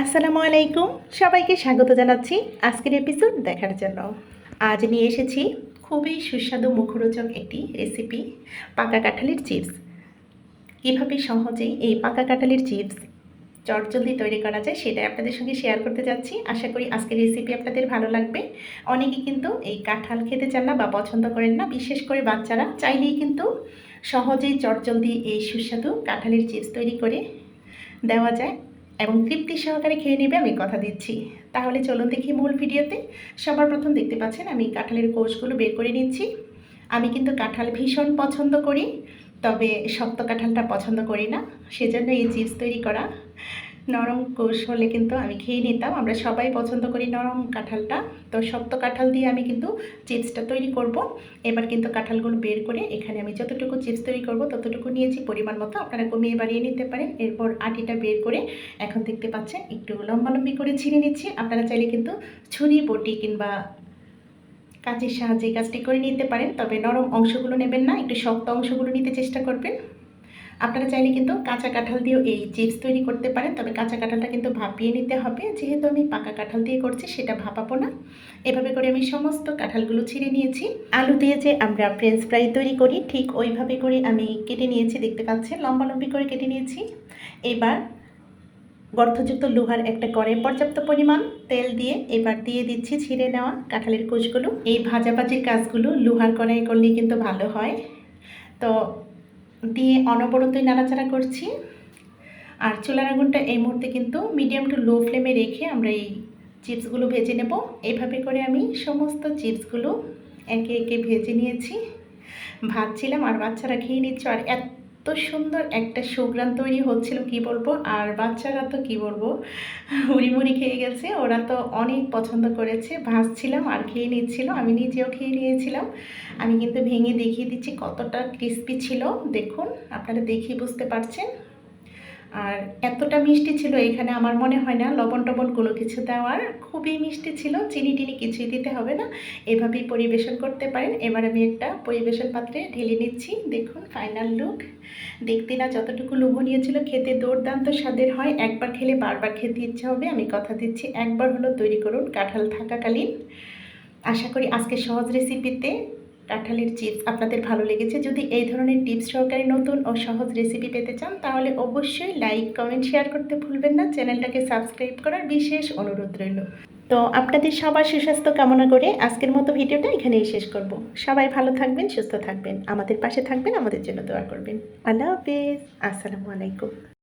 আসসালামু আলাইকুম। সবাইকে স্বাগত জানাচ্ছি আজকের এপিসোড দেখার জন্য। আজ নিয়ে এসেছি খুবই সুস্বাদু মুখরোচক একটি রেসিপি পাকা কাঁঠালের চিপস কীভাবে সহজেই এই পাকা কাঁঠালের চিপস চটজলদি তৈরি করা যায় সেটাই আপনাদের সঙ্গে শেয়ার করতে যাচ্ছি। আশা করি আজকের রেসিপি আপনাদের ভালো লাগবে। অনেকে কিন্তু এই কাঁঠাল খেতে চান না বা পছন্দ করেন না। বিশেষ করে বাচ্চারা চাইলেই কিন্তু সহজেই চটজলদি এই সুস্বাদু কাঁঠালের চিপস তৈরি করে দেওয়া যায়। এবং তৃপ্তি সহকারে খেয়ে নেবে, আমি কথা দিচ্ছি। তাহলে চলুন দেখি মূল ভিডিওতে। সবার প্রথম দেখতে পাচ্ছেন, আমি কাঁঠালের কোষগুলো বের করে নিচ্ছি। আমি কিন্তু কাঁঠাল ভীষণ পছন্দ করি, তবে শক্ত কাঁঠালটা পছন্দ করি না। সেজন্য এই চিপস তৈরি করা। নরম কোষ হলে কিন্তু আমি খেয়ে নিতাম। আমরা সবাই পছন্দ করি নরম কাঁঠালটা। তো শক্ত কাঁঠাল দিয়ে আমি কিন্তু চিপসটা তৈরি করব। এবার কিন্তু কাঁঠালগুলো বের করে এখানে আমি যতটুকু চিপস তৈরি করব, ততটুকু নিয়েছি পরিমাণ মতো। আপনারা কমিয়ে বাড়িয়ে নিতে পারেন। এরপর আটিটা বের করে এখন দেখতে পাচ্ছেন, একটু লম্বালম্বি করে ছিঁড়ে নিচ্ছি। আপনারা চাইলে কিন্তু ছুরি, বটি কিংবা কাঁচের সাহায্যে কাজটি করে নিতে পারেন। তবে নরম অংশগুলো নেবেন না, একটু শক্ত অংশগুলো নিতে চেষ্টা করবেন। আপনারা চাইলে কিন্তু কাঁচা কাঁঠাল দিয়েও এই চিপস তৈরি করতে পারেন, তবে কাঁচা কাঁঠালটা কিন্তু ভাপিয়ে নিতে হবে। যেহেতু আমি পাকা কাঁঠাল দিয়ে করছি, সেটা ভাপাবো না। এভাবে করে আমি সমস্ত কাঁঠালগুলো ছিঁড়ে নিয়েছি। আলু দিয়ে যে আমরা ফ্রেঞ্চ ফ্রাই তৈরি করি, ঠিক ওইভাবে করে আমি কেটে নিয়েছি। দেখতে পাচ্ছেন লম্বা লম্বি করে কেটে নিয়েছি। এবার গর্তযুক্ত লোহার একটা করে পর্যাপ্ত পরিমাণ তেল দিয়ে এবার দিয়ে দিচ্ছি ছিঁড়ে নেওয়া কাঁঠালের কোষগুলো এই ভাজাভাজির কাজগুলো লোহার কড়াই করলেই কিন্তু ভালো হয়। তো দিয়ে অনবরতই নাড়াচাড়া করছি। আর চুলার আগুনটা এই মুহূর্তে কিন্তু মিডিয়াম টু লো ফ্লেমে রেখে আমরা এই চিপসগুলো ভেজে নেব। এইভাবে করে আমি সমস্ত চিপসগুলো একে একে ভেজে নিয়েছি। ভাজছিলাম আর বাচ্চারা খেয়ে নিচ্ছ। আর এত সুন্দর একটা সুগ্রান তৈরি হচ্ছিল, কি বলব? আর বাচ্চারা তো, কি বলব? মুড়ি খেয়ে গেছে, ওরা তো অনেক পছন্দ করেছে। ভাজছিলাম আর খেয়ে নিচ্ছিল, আমি নিজেও খেয়ে নিয়েছিলাম। আমি কিন্তু ভেঙে দেখিয়ে দিচ্ছি কতটা ক্রিস্পি ছিল। দেখুন, আপনারা দেখি বুঝতে পারছেন। আর এতটা মিষ্টি ছিল, এখানে আমার মনে হয় না লবণ টবণ কোনো কিছু দেওয়ার খুবই মিষ্টি ছিল চিনি টিনি কিছুই দিতে হবে না, এভাবেই পরিবেশন করতে পারেন। এবার আমি একটা পরিবেশন পাত্রে ঢেলে নিচ্ছি, দেখুন ফাইনাল লুক দেখতে না যতটুকু লোভনীয় ছিল, খেতে দুর্দান্ত স্বাদের হয়, একবার খেলে বারবার খেতে ইচ্ছে হবে, আমি কথা দিচ্ছি, একবার হলো তৈরি করুন, কাঁঠাল থাকাকালীন। আশা করি আজকে সহজ রেসিপিতে কাঁঠালের চিপস আপনাদের ভালো লেগেছে? যদি এই ধরনের টিপস সহকারে নতুন ও সহজ রেসিপি পেতে চান, তাহলে অবশ্যই লাইক কমেন্ট শেয়ার করতে ভুলবেন না। চ্যানেলটাকে সাবস্ক্রাইব করার বিশেষ অনুরোধ রইল। তো আপনাদের সবার সুস্বাস্থ্য কামনা করে আজকের মতো ভিডিওটা এখানেই শেষ করব। সবাই ভালো থাকবেন, সুস্থ থাকবেন। আমাদের পাশে থাকবেন, আমাদের জন্য দোয়া করবেন। আল্লাহ হাফিজ। আসসালামু আলাইকুম।